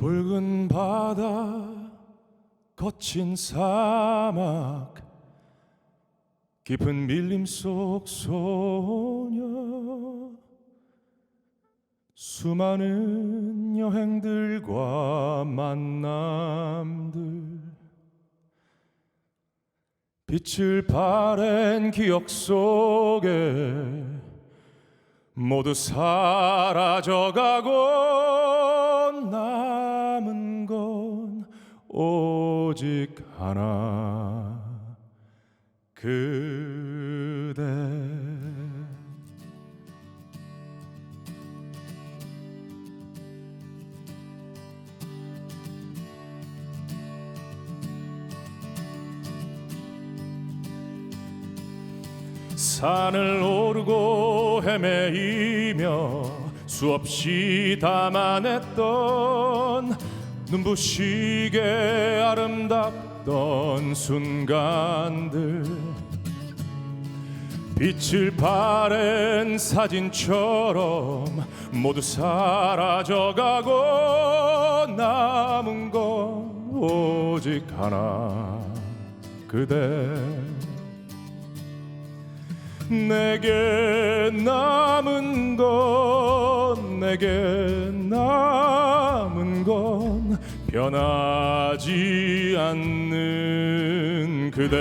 붉은 바다 거친 사막 깊은 밀림 속 소녀 수많은 여행들과 만남들. 빛을 바랜 기억 속에 모두 사라져가고 오직 하나 그대. 산을 오르고 헤매이며 수없이 담아냈던 눈부시게 아름답던 순간들. 빛을 바랜 사진처럼 모두 사라져가고 남은 건 오직 하나 그대. 내게 남은 건 내게 남은 건 변하지 않는 그대.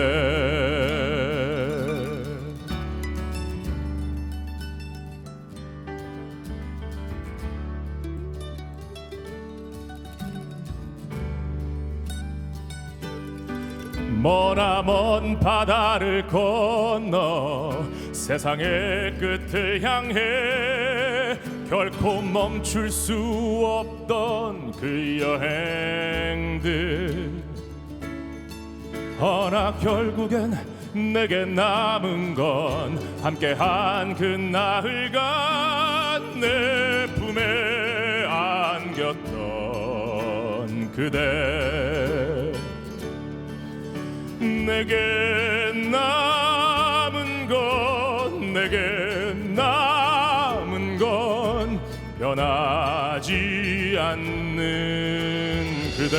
머나 먼 바다를 건너 세상의 끝을 향해 결코 멈출 수 없던 그 여행들. 허나 결국엔 내게 남은 건 함께한 그 나흘간 내 품에 안겼던 그대. 내게 남은 건 내게 변하지 않는 그대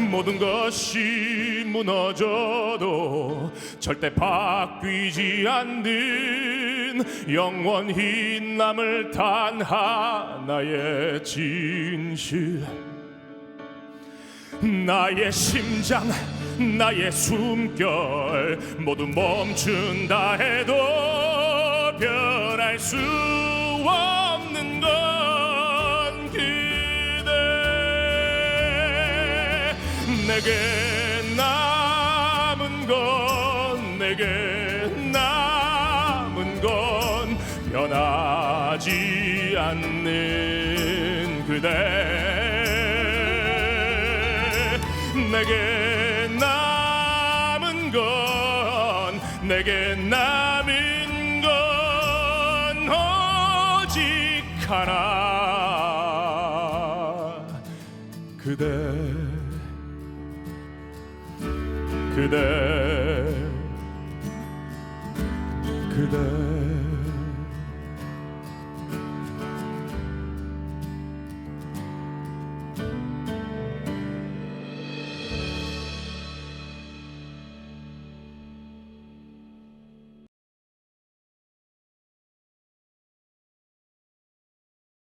모든 것이 무너져도 절대 바뀌지 않는 영원히 남을 단 하나의 진실. 나의 심장 나의 숨결 모두 멈춘다 해도 변할 수 없 내게 남은 건 내게 남은 건 변하지 않는 그대. 내게 남은 건 내게 남은 건 오직 하나. 그대 그대 그대